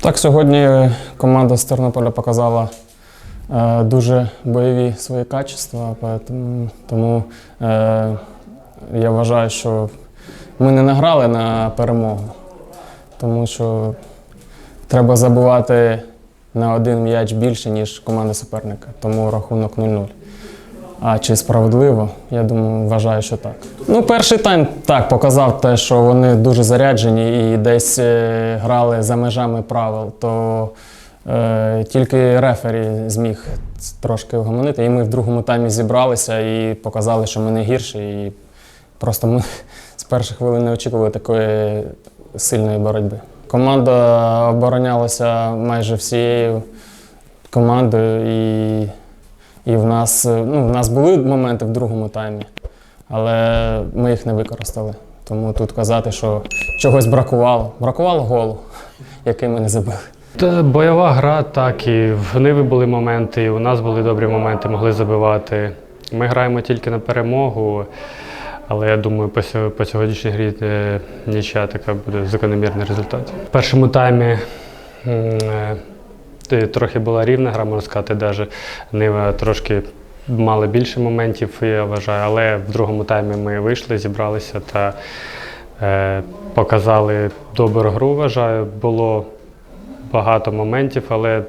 Так, сьогодні команда з Тернополя показала е, дуже бойові свої качества, поэтому- тому е, я вважаю, що ми не награли на перемогу, тому що треба забувати на один м'яч більше, ніж команда суперника, тому рахунок 0-0. А чи справедливо? Я думаю, вважаю, що так. Ну, перший тайм так показав те, що вони дуже заряджені і десь е, грали за межами правил, то е, тільки рефері зміг трошки вгомонити. І ми в другому таймі зібралися і показали, що ми не гірші. І просто ми з перших хвилин не очікували такої сильної боротьби. Команда оборонялася майже всією командою і. І в нас, е, ну, в нас були моменти в другому таймі, але ми їх не використали. Тому тут казати, що чогось бракувало. Бракувало голу, який ми не забили. Та бойова гра, так і в Ниви були моменти, і у нас були добрі моменти, могли забивати. Ми граємо тільки на перемогу, але я думаю, по, сьо- по сьогоднішній грі е, нічия така буде закономірний результат. В першому таймі е, трохи була рівна гра, можна сказати, навіть Нива трошки мала більше моментів, я вважаю, але в другому таймі ми вийшли, зібралися та е, показали добру гру, вважаю. Було багато моментів, але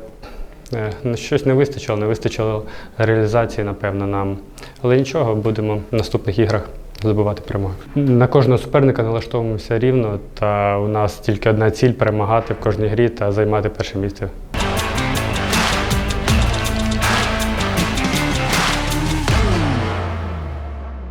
е, ну, щось не вистачило, не вистачило реалізації, напевно, нам. Але нічого, будемо в наступних іграх здобувати перемоги. На кожного суперника налаштовуємося рівно, та у нас тільки одна ціль перемагати в кожній грі та займати перше місце